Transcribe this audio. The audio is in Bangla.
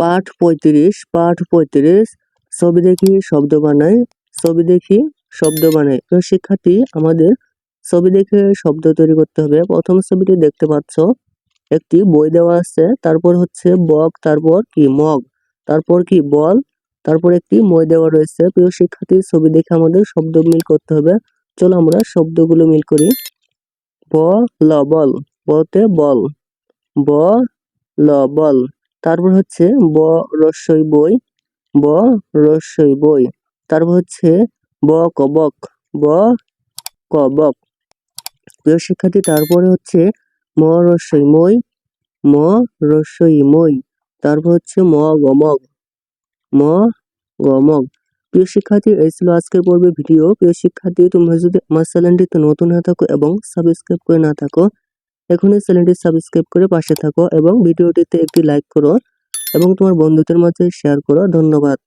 পাঠ পঁয়ত্রিশ পাঠ পঁয়ত্রিশ, ছবি দেখি, শব্দ বানাই, ছবি দেখি, শব্দ বানাই। তো শিক্ষার্থী, আমাদের ছবি দেখে শব্দ তৈরি করতে হবে। প্রথম ছবিটি দেখতে পাচ্ছ, একটি বই দেওয়া আছে, তারপর হচ্ছে বক, তারপর কি, মগ, তারপর কি, বল, তারপর একটি মই দেওয়া রয়েছে। প্রিয় শিক্ষার্থীর ছবি দেখে আমাদের শব্দ মিল করতে হবে। চলো আমরা শব্দগুলো মিল করি। ব, ল, বল বতে বল। ব, ল, বল। তারপর হচ্ছে ব রস্যই বই, ব রস্যই বই। তারপর হচ্ছে ব কবক ব কবক। প্রিয় শিক্ষার্থী, তারপরে হচ্ছে ম রস্যই মই, ম রস্যই মই। তারপর হচ্ছে ম গমক ম গমক। প্রিয় শিক্ষার্থী, এই ছিল আজকের পর্বে ভিডিও। প্রিয় শিক্ষার্থী, তোমরা যদি আমার চ্যানেলটিতে নতুন হয়ে থাকো এবং সাবস্ক্রাইব করে না থাকো এখনই চ্যানেলটি সাবস্ক্রাইব করে পাশে থাকো এবং ভিডিওটিতে একটি লাইক করো এবং তোমার বন্ধুদের মাঝে শেয়ার করো। ধন্যবাদ।